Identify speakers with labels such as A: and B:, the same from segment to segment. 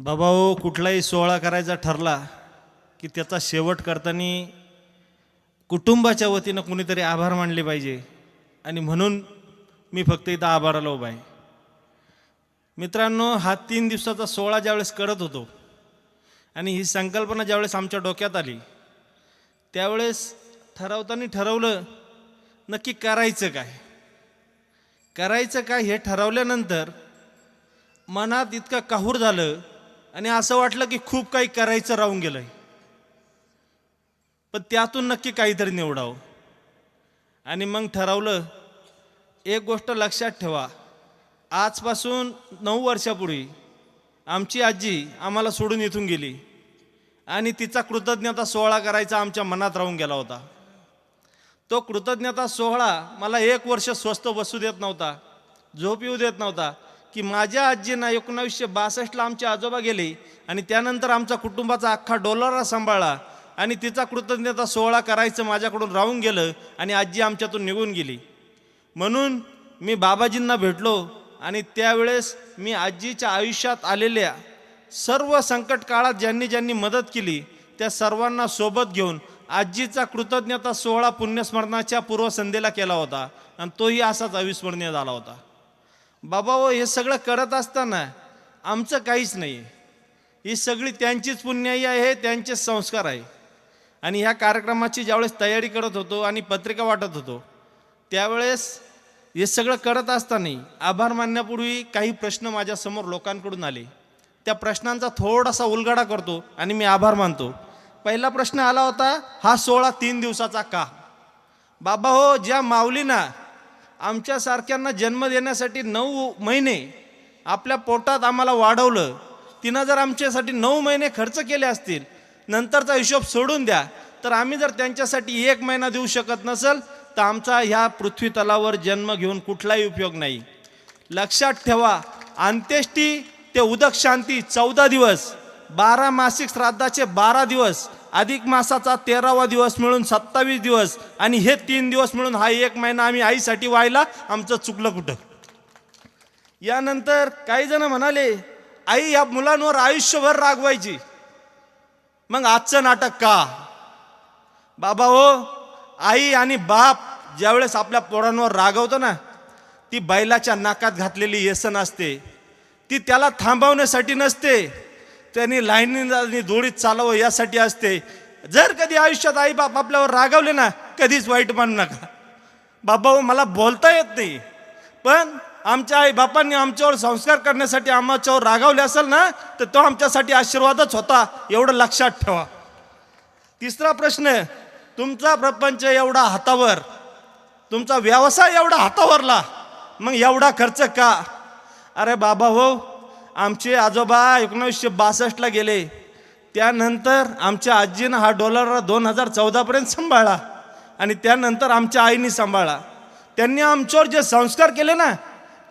A: बाबा हो कुठलाही सोहळा करायचा ठरला की त्याचा शेवट करताना कुटुंबाच्या वतीनं कुणीतरी आभार मानले पाहिजे. आणि म्हणून मी फक्त इथं आभाराला उभा आहे. मित्रांनो हा तीन दिवसाचा सोहळा ज्यावेळेस करत होतो आणि ही संकल्पना ज्यावेळेस आमच्या डोक्यात आली त्यावेळेस ठरवताना ठरवलं नक्की करायचं काय? करायचं काय हे ठरवल्यानंतर मनात इतकं काहूर झालं आणि असं वाटलं की खूप काही करायचं राहून गेलंय. पण त्यातून नक्की काहीतरी निवडावं. आणि मग ठरवलं एक गोष्ट लक्षात ठेवा. आजपासून नऊ वर्षापूर्वी आमची आजी आम्हाला सोडून इथून गेली. आणि तिचा कृतज्ञता सोहळा करायचा आमच्या मनात राहून गेला होता. तो कृतज्ञता सोहळा मला एक वर्ष स्वस्त बसू देत नव्हता झोप येऊ देत नव्हता की माझ्या आजींना एकोणावीसशे बासष्टला आमचे आजोबा गेले आणि त्यानंतर आमचा कुटुंबाचा अख्खा डोलारा सांभाळला आणि तिचा कृतज्ञता सोहळा करायचं माझ्याकडून राहून गेलं आणि आजी आमच्यातून निघून गेली. म्हणून मी बाबाजींना भेटलो आणि त्यावेळेस मी आजीच्या आयुष्यात आलेल्या सर्व संकट काळात ज्यांनी ज्यांनी मदत केली त्या सर्वांना सोबत घेऊन आजीचा कृतज्ञता सोहळा पुण्यस्मरणाच्या पूर्वसंध्येला केला होता आणि तोही असाच अविस्मरणीय झाला होता. बाबा हो हे सगळं करत असताना आमचं काहीच नाही. ही सगळी त्यांचीच पुण्याई आहे त्यांचेच संस्कार आहे. आणि ह्या कार्यक्रमाची ज्यावेळेस तयारी करत होतो आणि पत्रिका वाटत होतो त्यावेळेस हे सगळं करत असताना आभार मानण्यापूर्वी काही प्रश्न माझ्यासमोर लोकांकडून आले. त्या प्रश्नांचा थोडासा उलगडा करतो आणि मी आभार मानतो. पहिला प्रश्न आला होता हा सोळा तीन दिवसाचा का? बाबा हो ज्या माऊलीना आमच्यासारख्यांना जन्म देण्यासाठी नऊ महिने आपल्या पोटात आम्हाला वाढवलं. तिनं जर आमच्यासाठी नऊ महिने खर्च केले असतील नंतरचा हिशोब सोडून द्या तर आम्ही जर त्यांच्यासाठी एक महिना देऊ शकत नसेल तर आमचा ह्या पृथ्वी तलावर जन्म घेऊन कुठलाही उपयोग नाही. लक्षात ठेवा अंत्येष्टी ते उदक शांती चौदा दिवस बारा मासिक श्राद्धाचे बारा दिवस अधिक मासाचा तेरावा दिवस मिळून सत्तावीस दिवस आणि हे तीन दिवस मिळून हा एक महिना आम्ही आईसाठी व्हायला आमचं चुकलं कुठं? यानंतर काही जण म्हणाले आई या मुलांवर आयुष्यभर रागवायची. मग आजचं नाटक का? बाबा हो आई आणि बाप ज्यावेळेस आपल्या पोरांवर रागवतो ना ती बैलाच्या नाकात घातलेली येसन असते. ती त्याला थांबवण्यासाठी नसते. त्यांनी लाईनी दोडीत चालावं यासाठी असते. जर कधी आयुष्यात आई बाप आपल्यावर रागावले ना कधीच वाईट मानू नका. बाबा मला बोलता येत नाही. पण आमच्या आई बापांनी आमच्यावर संस्कार करण्यासाठी आमच्यावर रागावले असेल ना तर तो आमच्यासाठी आशीर्वादच होता एवढं लक्षात ठेवा. तिसरा प्रश्न तुमचा प्रपंच एवढा हातावर तुमचा व्यवसाय एवढा हातावरला मग एवढा खर्च का? अरे बाबा हो आमचे आजोबा एकोणीसशे बासष्टला गेले. त्यानंतर आमच्या आजीनं हा डॉलर दोन हजार चौदापर्यंत सांभाळला आणि त्यानंतर आमच्या आईने सांभाळला. त्यांनी आमच्यावर जे संस्कार केले ना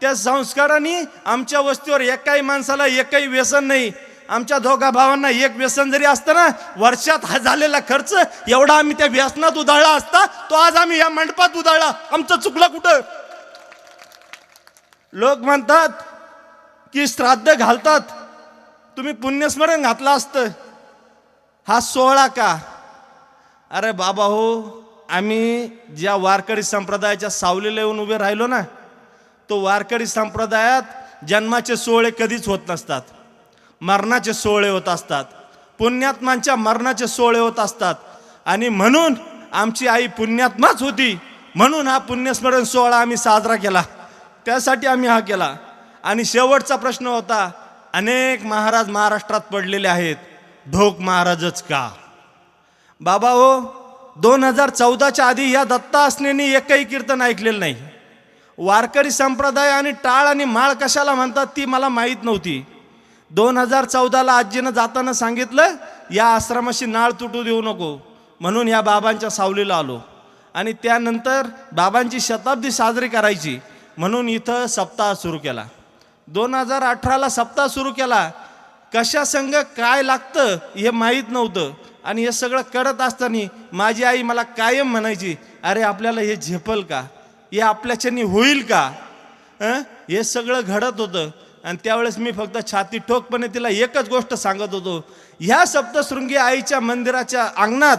A: त्या संस्काराने आमच्या वस्तीवर एकाही माणसाला एकही व्यसन नाही. आमच्या दोघा भावांना एक व्यसन जरी असतं ना वर्षात हा झालेला खर्च एवढा आम्ही त्या व्यसनात उधाळला असता तो आज आम्ही या मंडपात उधाळला. आमचं चुकलं कुठं? लोक म्हणतात की श्राद्ध घालतात. तुम्ही पुण्यस्मरण घातलं असतं. हा सोहळा का? अरे बाबा हो आम्ही ज्या वारकरी संप्रदायाच्या सावलीला येऊन उभे राहिलो ना तो वारकरी संप्रदायात जन्माचे सोहळे कधीच होत नसतात. मरणाचे सोहळे होत असतात. पुण्यात्मांच्या मरणाचे सोहळे होत असतात. आणि म्हणून आमची आई पुण्यात्माच होती. म्हणून हा पुण्यस्मरण सोहळा आम्ही साजरा केला. त्यासाठी आम्ही हा केला. आणि शेवटचा प्रश्न होता अनेक महाराज महाराष्ट्रात पडलेले आहेत ढोक महाराजच का? बाबा हो दोन हजार चौदाच्या आधी या दत्ता असण्याने एकही कीर्तन ऐकलेलं नाही. वारकरी संप्रदाय आणि टाळ आणि माळ कशाला म्हणतात ती मला माहीत नव्हती. दोन हजार चौदाला आजीनं जाताना सांगितलं या आश्रमाशी नाळ तुटू देऊ नको म्हणून या बाबांच्या सावलीला आलो. आणि त्यानंतर बाबांची शताब्दी साजरी करायची म्हणून इथं सप्ताह सुरू केला. दोन हजार अठराला सप्ताह सुरू केला. कशा संघ काय लागतं हे माहीत नव्हतं. आणि हे सगळं करत असताना माझी आई मला कायम म्हणायची अरे आपल्याला हे झेपल का? हे आपल्याच्यानी होईल का? हे सगळं घडत होतं. आणि त्यावेळेस मी फक्त छाती ठोकपणे तिला एकच गोष्ट सांगत होतो. ह्या सप्तशृंगी आईच्या मंदिराच्या अंगणात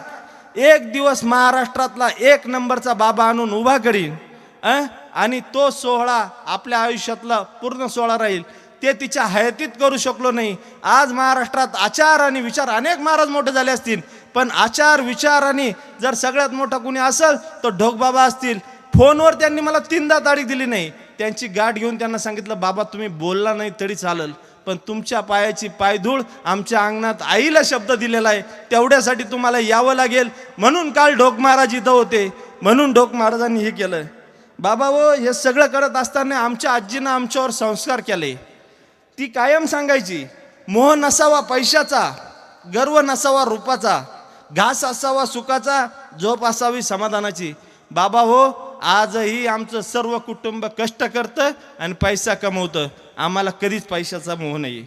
A: एक दिवस महाराष्ट्रातला एक नंबरचा बाबा आणून उभा करीन. अ? आणि तो सोहळा आपल्या आयुष्यातला पूर्ण सोहळा राहील. ते तिच्या हयातीत करू शकलो नाही. आज महाराष्ट्रात आचार आणि विचार अनेक महाराज मोठे झाले असतील. पण आचार विचार आणि जर सगळ्यात मोठा कुणी असेल तर ढोकबाबा असतील. फोनवर त्यांनी मला तीनदा तारीख दिली नाही. त्यांची गाठ घेऊन त्यांना सांगितलं बाबा तुम्ही बोलला नाही तरी चालेल. पण तुमच्या पायाची पायधूळ आमच्या अंगणात आईला शब्द दिलेला आहे. तेवढ्यासाठी तुम्हाला यावं लागेल. म्हणून काल ढोक महाराज इथं होते. म्हणून ढोक महाराजांनी हे केलं बाबा हो हे सगळं करत असताना आमच्या आजीनं आमच्यावर संस्कार केले. ती कायम सांगायची मोह नसावा पैशाचा गर्व नसावा रूपाचा घास असावा सुखाचा झोप असावी समाधानाची. बाबा हो आजही आमचं सर्व कुटुंब कष्ट करतं आणि पैसा कमवतं. आम्हाला कधीच पैशाचा मोह नाही.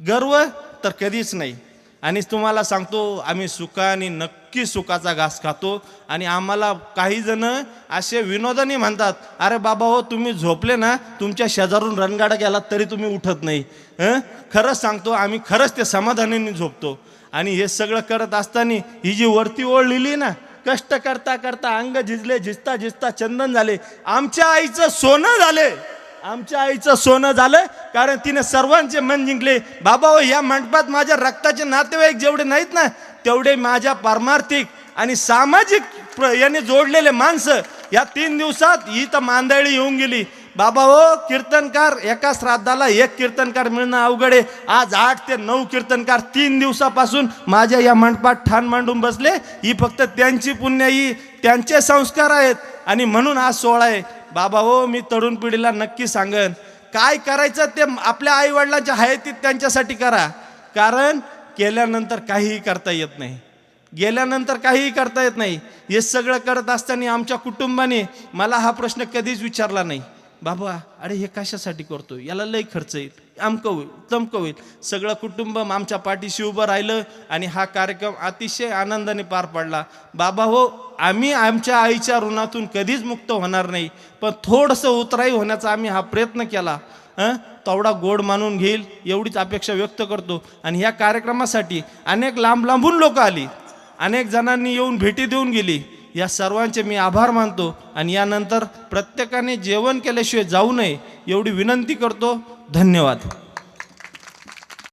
A: गर्व तर कधीच नाही. आणि तुम्हाला सांगतो आम्ही सुखाने नक्की सुखाचा घास खातो आणि आम्हाला काही जण असे विनोदाने म्हणतात अरे बाबा हो तुम्ही झोपले ना तुमच्या शेजारून रणगाडा गेलात तरी तुम्ही उठत नाही. हं? खरंच सांगतो आम्ही खरंच ते समाधानाने झोपतो. आणि हे सगळं करत असताना ही जी वरती ओळ लिहिली ना कष्ट करता करता अंग झिजले झिजता झिजता चंदन झाले. आमच्या आईचं सोनं झाले. आमच्या आईचं सोनं झालं कारण तिने सर्वांचे मन जिंकले. बाबा हो या मंडपात माझ्या रक्ताचे नातेवाईक जेवढे नाहीत ना तेवढे माझ्या पारमार्थिक आणि सामाजिक प्र- याने जोडलेले माणसं या तीन दिवसात ही तर मांदळी येऊन गेली. बाबा हो कीर्तनकार एका श्राद्धाला एक कीर्तनकार मिळणं अवघड आहे. आज आठ ते नऊ कीर्तनकार तीन दिवसापासून माझ्या या मंडपात ठाण मांडून बसले. ही फक्त त्यांची पुण्य ही त्यांचे संस्कार आहेत. आणि म्हणून आज सोहळा आहे. बाबा हो मी तरुण पिढीला नक्की सांगन. काय करायचं ते आपल्या आईवडिलांच्या हयातीत त्यांच्यासाठी करा. कारण केल्यानंतर काहीही करता येत नाही. गेल्यानंतर काहीही करता येत नाही. हे सगळं करत असताना आमच्या कुटुंबाने मला हा प्रश्न कधीच विचारला नाही. बाबा अरे हे कशासाठी करतो याला लय खर्च येईल. आमकं होईल तमकं होईल. सगळं कुटुंब आमच्या पाठीशी उभं राहिलं आणि हा कार्यक्रम अतिशय आनंदाने पार पडला. बाबा हो आम्ही आमच्या आईच्या ऋणातून कधीच मुक्त होणार नाही पण थोडंसं उतराई होण्याचा आम्ही हा प्रयत्न केला. हं? तेवढा गोड मानून घेईल एवढीच अपेक्षा व्यक्त करतो. आणि ह्या कार्यक्रमासाठी अनेक लांब लांबून लोक आली. अनेक जणांनी येऊन भेटी देऊन गेली. या सर्वांचे मी आभार मानतो आणि यानंतर प्रत्येकाने जेवण केल्याशिवाय जाऊ नये एवढी विनंती करतो. धन्यवाद.